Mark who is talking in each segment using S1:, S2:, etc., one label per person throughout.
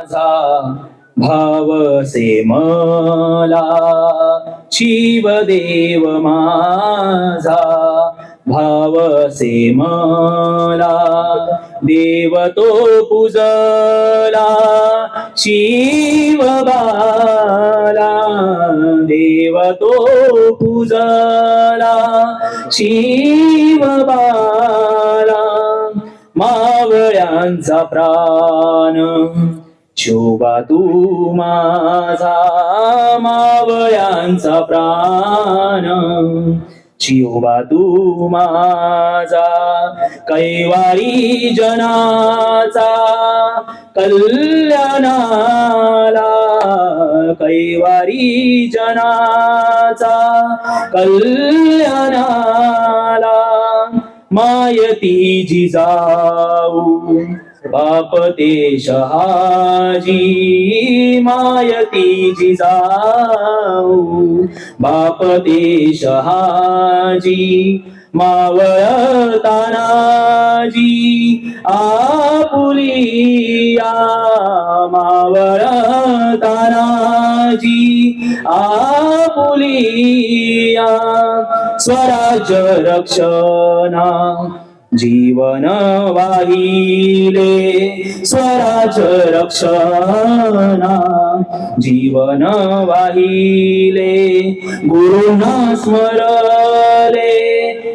S1: माझा भाव से मला शिवदेव माझा भाव से मला देव तो पूजला शिव बाला देव तो पूजला शिव बाला मावळ्यांचा प्राण. शोभा तू माझा मावळ्यांचा प्राण. शिवबा तू माझा कैवारी जनाचा कल्याणाला. कैवारी जनाचा कल्याणाला मायती जिजाऊ बाप ते शहाजी मायती जिजाऊ बाप ते शहाजी मावळ तानाजी आपुलिया मावळ आपुलिया स्वराज्य रक्षणा जीवन वाहिले स्वराज रक्षणा. जीवन वाहिले गुरुना स्मरले.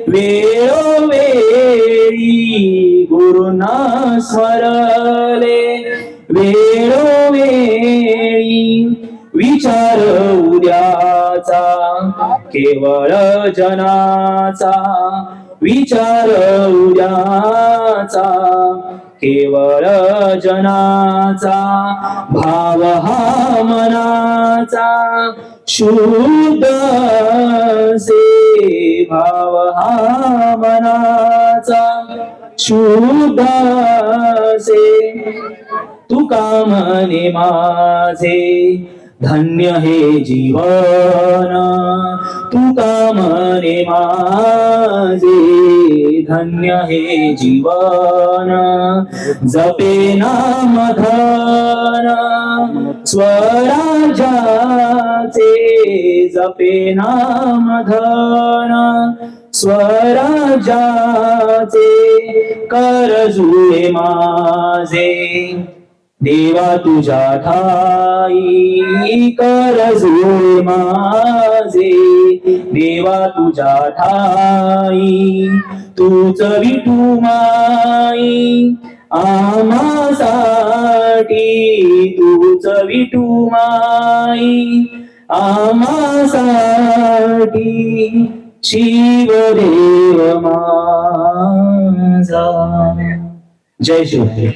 S1: वेळोवेळी गुरुना स्मरले. वेळोवेळी विचार उद्याचा केवळ जनाचा. विचार उद्याचा केवळ जनाचा भाव हा मनाचा शुद्ध से भाव हा मनाचा शुद्ध से तू म्हणे माझे धन्य हे जीवन. तू कामने माझे? धन्य हे जीवन. जपे नाम धन. स्वराजाचे जपे नाम धन. स्वराजाचे कर जुळे माझे. देवा तुझ्या ठाई कर माझे. देवा तुझ्या ठाई तूच विठू माई. आमासाठी तूच विठू माई. आमासाठी शिवदेव माझा. जय शिवदेव.